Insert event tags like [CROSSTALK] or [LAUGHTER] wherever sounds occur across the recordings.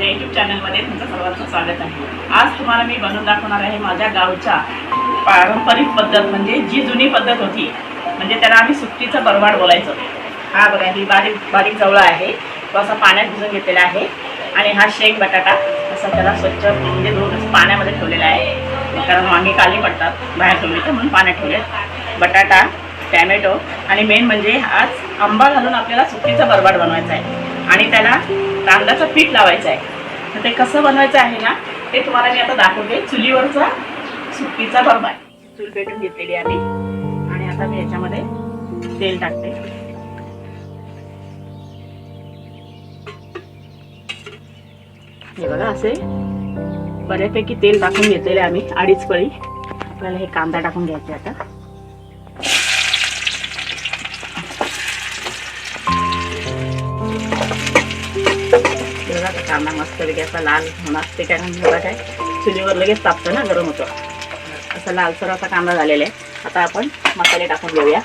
माझ्या युट्यूब चॅनलमध्ये तुमचं सर्वांचं स्वागत आहे. आज तुम्हाला मी बनवून दाखवणार आहे माझ्या गावच्या पारंपरिक पद्धत म्हणजे जी जुनी पद्धत होती. म्हणजे त्याला आम्ही सुट्टीचं बरवाड बोलायचो. हा बघा ही बारीक बारीक जवळ आहे. तो असा पाण्यात भिजून घेतलेला आहे. आणि हा शेक बटाटा असा त्याला स्वच्छ म्हणजे दोनच पाण्यामध्ये ठेवलेला आहे. कारण वांगे काली पडतात बाहेर ठेवले तर म्हणून पाण्यात ठेवले बटाटा टॅमॅटो आणि मेन म्हणजे आज आंबा घालून आपल्याला सुट्टीचा बरबाड बनवायचा आहे. आणि त्याला तांदळाचं पीठ लावायचं आहे तर ते कसं बनवायचं आहे ना ते तुम्हाला मी आता दाखवते. चुलीवरचा सुट्टीचा आहे. चूल पेटून घेतलेली आहे आणि आता मी याच्यामध्ये तेल टाकते. हे बघा असे बऱ्यापैकी तेल टाकून घेतलेले आम्ही अडीच पळी आपल्याला हे कांदा टाकून घ्यायचे आता. कांदा मस्त असा लाल होणार ते काय काय? चुलीवर लगेच तापतं ना गरम होतं. असा लालसर असा कांदा झालेला आहे. आता आपण मसाले टाकून घेऊया.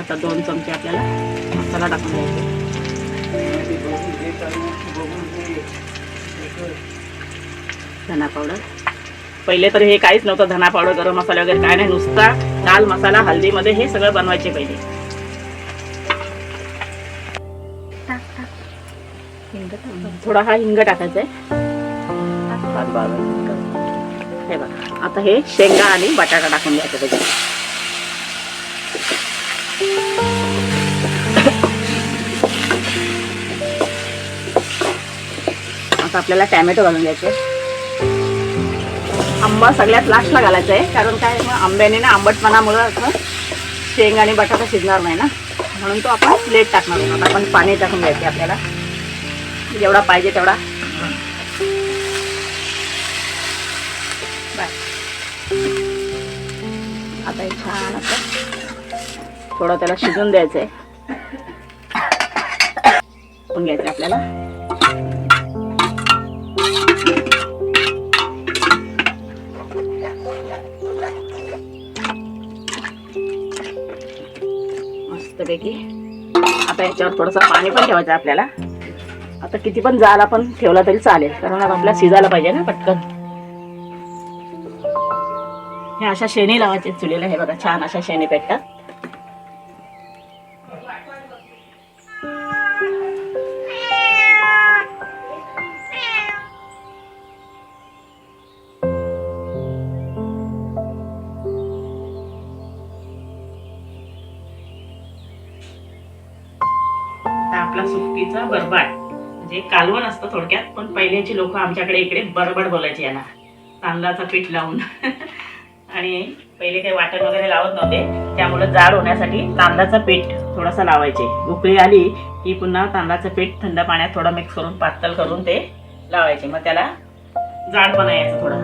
आता दोन चमचे आपल्याला मसाला टाकून घ्यायचे धना पावडर. पहिले तर हे काहीच नव्हतं धना पावडर गरम मसाला वगैरे काय नाही नुसता दाल मसाला हल्दीमध्ये हे सगळं बनवायचे पहिले. थोडा हा हिंग टाकायचा आहे. हे बघा आता हे शेंगा आणि बटाटा टाकून घ्यायचं त्याच्यात. आता आपल्याला टॅमॅटो घालून द्यायचे आंबा सगळ्यात लास्टला घालायचा आहे. कारण काय मग आंब्याने ना आंबटपणामुळं असं शेंग आणि बटाटा शिजणार नाही ना. म्हणून तो आपण लेट टाकणार आहोत. आपण पाणी टाकून घ्यायचे आपल्याला. जेवढा पाहिजे तेवढा. आता हे छान असं थोडं त्याला शिजून द्यायचंय. टाकून घ्यायचं आपल्याला. मस्तपैकी आता याच्यावर थोडंसं पाणी पण ठेवायचं आपल्याला. आता किती पण जाल आपण ठेवला तरी चालेल कारण आता आपल्याला शिजायला पाहिजे ना पटकन. हे अशा शेणी लावायचे चुलीला हे बघा छान अशा शेणी पेटतात. आपला सुट्टीचा बरबाड म्हणजे कालवण असतं थोडक्यात पण पहिल्याची लोक आमच्याकडे इकडे बरबड बोलायची याला तांदळाचं पीठ लावून. [LAUGHS] आणि पहिले काही वाटण वगैरे लावत नव्हते. त्यामुळे जाड होण्यासाठी तांदळाचं पीठ थोडंसं लावायचे. उकळी आली की पुन्हा तांदळाचं पीठ थंड पाण्यात थोडं मिक्स करून पातळ करून ते लावायचे. मग त्याला जाड बनायचं थोडा.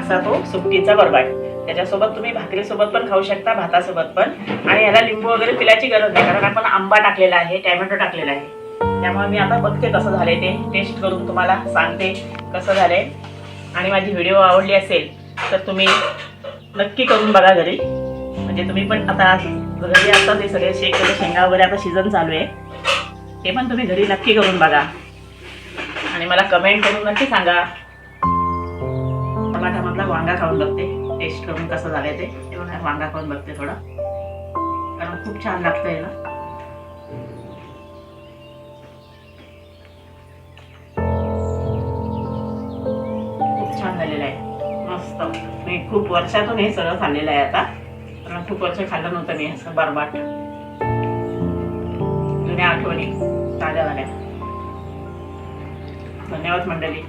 असा तो सुट्टीचा बरबाड त्याच्यासोबत तुम्ही भाकरीसोबत पण खाऊ शकता भातासोबत पण. आणि याला लिंबू वगैरे पिल्याची गरज नाही कारण आपण आंबा टाकलेला आहे टॅमॅटो टाकलेला आहे. त्यामुळे मी आता बघते कसं झालंय ते टेस्ट करून तुम्हाला सांगते कसं झालंय. आणि माझी व्हिडिओ आवडली असेल तर तुम्ही नक्की करून बघा घरी. म्हणजे तुम्ही पण आता घरी आता ते सगळे शेक वगैरे शेंगा वगैरे आता सीझन चालू आहे. ते पण तुम्ही घरी नक्की करून बघा. आणि मला कमेंट करून नक्की सांगा. टमाटामधला वांगा खाऊन बघते. टेस्ट करून कसं झालंय ते. ते बघा वांगा खाऊन बघते थोडा. कारण खूप छान लागतंय ना. खूप छान झालेलं आहे. मस्त. मी खूप वर्षातून हे सगळं खाल्लेलं आहे आता. कारण खूप वर्ष खाल्लं नव्हतं मी असं बरबाट जुन्या आठवणी ताज्या झाल्या. धन्यवाद मंडळी.